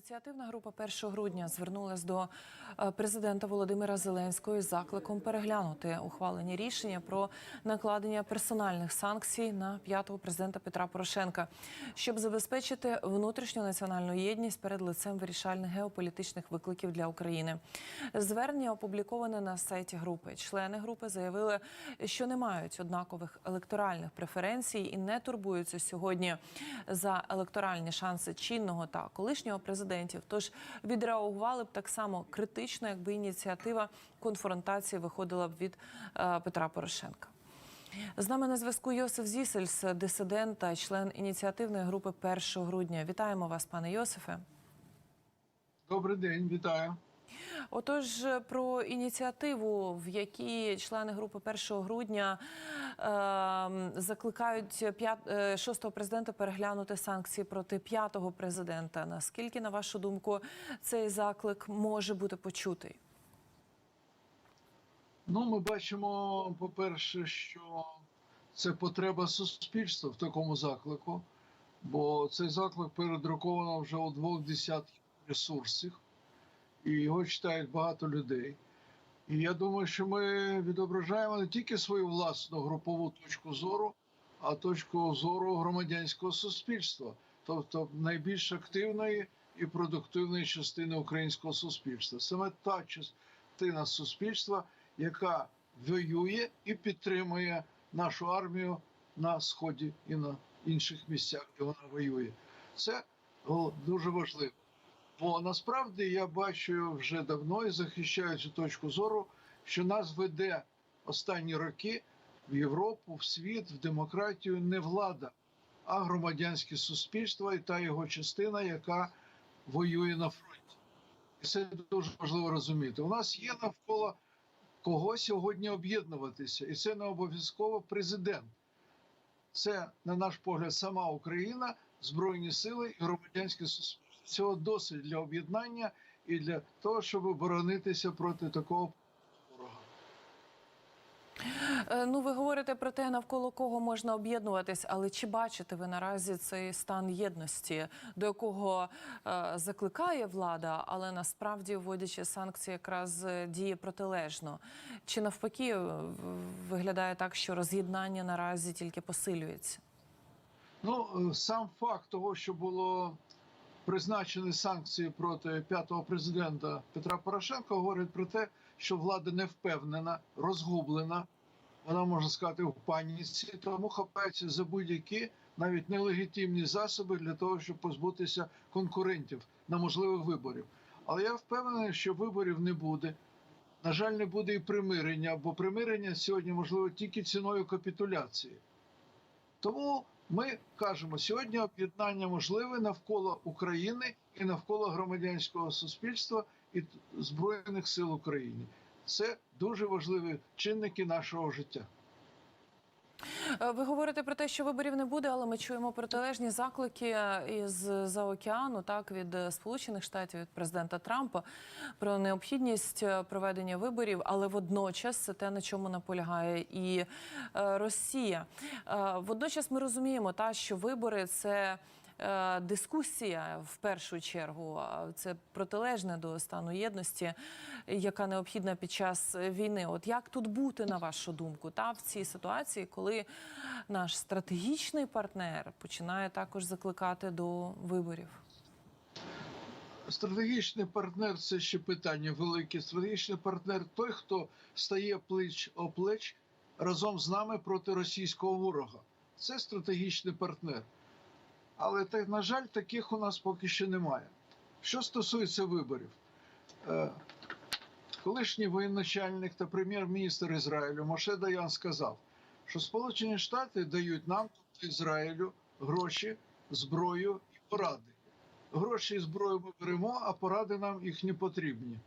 Ініціативна група 1 грудня звернулась до е, президента Володимира Зеленського із закликом переглянути ухвалені рішення про накладення персональних санкцій на п'ятого президента Петра Порошенка, щоб забезпечити внутрішню національну єдність перед лицем вирішальних геополітичних викликів для України. Звернення опубліковане на сайті групи. Члени групи заявили, що не мають однакових електоральних преференцій і не турбуються сьогодні за електоральні шанси чинного та колишнього президентів. Тож відреагували б так само критично, якби ініціатива конфронтації виходила б від е, Петра Порошенка. З нами на зв'язку Йосиф Зісельс, дисидент та член ініціативної групи 1 грудня. Вітаємо вас, пане Йосифе. Добрий день, вітаю. Отож, про ініціативу, в якій члени групи 1 грудня е, закликають п'ят, е, шостого президента переглянути санкції проти п'ятого президента. Наскільки, на вашу думку, цей заклик може бути почутий? Ну, ми бачимо, по-перше, що це потреба суспільства в такому заклику, бо цей заклик передруковано вже у двох десятків ресурсів, і його читають багато людей. І я думаю, що ми відображаємо не тільки свою власну групову точку зору, а точку зору громадянського суспільства, тобто найбільш активної і продуктивної частини українського суспільства. Саме та частина суспільства, яка воює і підтримує нашу армію на сході і на інших місцях, де вона воює. Це дуже важливо. Бо насправді я бачу вже давно і захищаю цю точку зору, що нас веде останні роки в Європу, в світ, в демократію не влада, а громадянське суспільство і та його частина, яка воює на фронті. І це дуже важливо розуміти. У нас є навколо кого сьогодні об'єднуватися, і це не обов'язково президент. Це, на наш погляд, сама Україна, Збройні сили і громадянське суспільство. Цього досить для об'єднання і для того, щоб боронитися проти такого ворога. Е, Ну, ви говорите про те, навколо кого можна об'єднуватись, але чи бачите ви наразі цей стан єдності, до якого е, закликає влада, але насправді вводячи санкції, якраз е, діє протилежно? Чи навпаки е, виглядає так, що роз'єднання наразі тільки посилюється? Ну, сам факт того, що було призначені санкції проти п'ятого президента Петра Порошенка, говорить про те, що влада не впевнена, розгублена. Вона можна сказати в паніці, тому хапається за будь-які навіть нелегітимні засоби для того, щоб позбутися конкурентів на можливих виборів. Але я впевнений, що виборів не буде. На жаль, не буде і примирення, бо примирення сьогодні можливо тільки ціною капітуляції. Тому ми кажемо, сьогодні об'єднання можливе навколо України і навколо громадянського суспільства і Збройних сил України. Це дуже важливі чинники нашого життя. Е, Ви говорите про те, що виборів не буде, але ми чуємо протилежні заклики із за океану, так від е, Сполучених Штатів, від президента Трампа про необхідність е, проведення виборів, але водночас це те, на чому наполягає і е, Росія. Е, Водночас ми розуміємо, та що вибори це. Е, Дискусія в першу чергу це протилежне до стану єдності, яка необхідна під час війни. От як тут бути, на вашу думку, та в цій ситуації, коли наш стратегічний партнер починає також закликати до виборів? Стратегічний партнер це ще питання велике. Стратегічний партнер той, хто стає плеч о плеч разом з нами проти російського ворога. Це стратегічний партнер. Але так, на жаль, таких у нас поки що немає. Що стосується виборів, Е, колишній воєначальник та прем'єр-міністр Ізраїлю Моше Даян сказав, що Сполучені Штати дають нам, тобто Ізраїлю, гроші, зброю і поради. Гроші і зброю ми беремо, а поради нам їх не потрібні.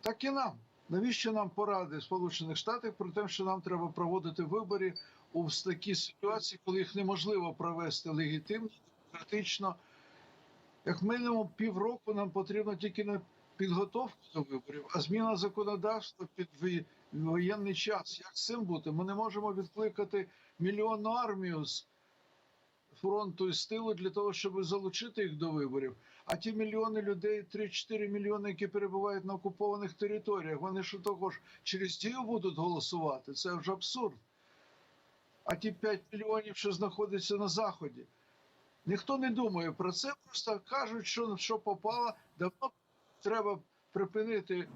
Так і нам. Навіщо нам поради Сполучених Штатів про те, що нам треба проводити вибори у такій ситуації, коли їх неможливо провести легітимно, демократично. Як мінімум півроку нам потрібно тільки на підготовку до виборів, а зміна законодавства під воєнний час. Як з цим бути? Ми не можемо відкликати мільйонну армію з фронту і з тилу для того, щоб залучити їх до виборів. А ті мільйони людей, 3-4 мільйони, які перебувають на окупованих територіях, вони ж також через дію будуть голосувати. Це вже абсурд. А ті 5 мільйонів, що знаходяться на заході, ніхто не думає про це. Просто кажуть, що що попало. Давно треба припинити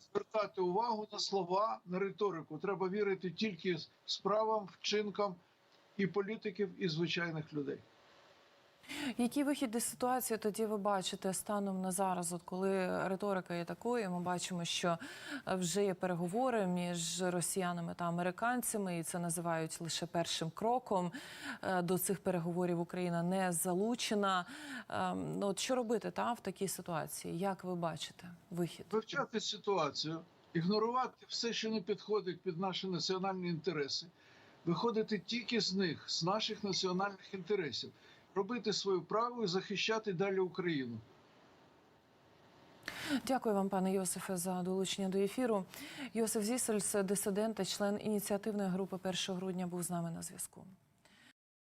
звертати увагу на слова, на риторику. Треба вірити тільки справам, вчинкам і політиків, і звичайних людей. Які вихід із ситуації тоді ви бачите станом на зараз? От коли риторика є такою, ми бачимо, що е, вже є переговори між росіянами та американцями, і це називають лише першим кроком. Е, До цих переговорів Україна не залучена. Ем, Ну от що робити та в такій ситуації? Як ви бачите вихід? Вивчати ситуацію, ігнорувати все, що не підходить під наші національні інтереси, виходити тільки з них, з наших національних інтересів, робити свою праву і захищати далі Україну. Дякую вам, пане Йосифе, за долучення до ефіру. Йосиф Зісельс, дисидент та член ініціативної групи 1 грудня, був з нами на зв'язку.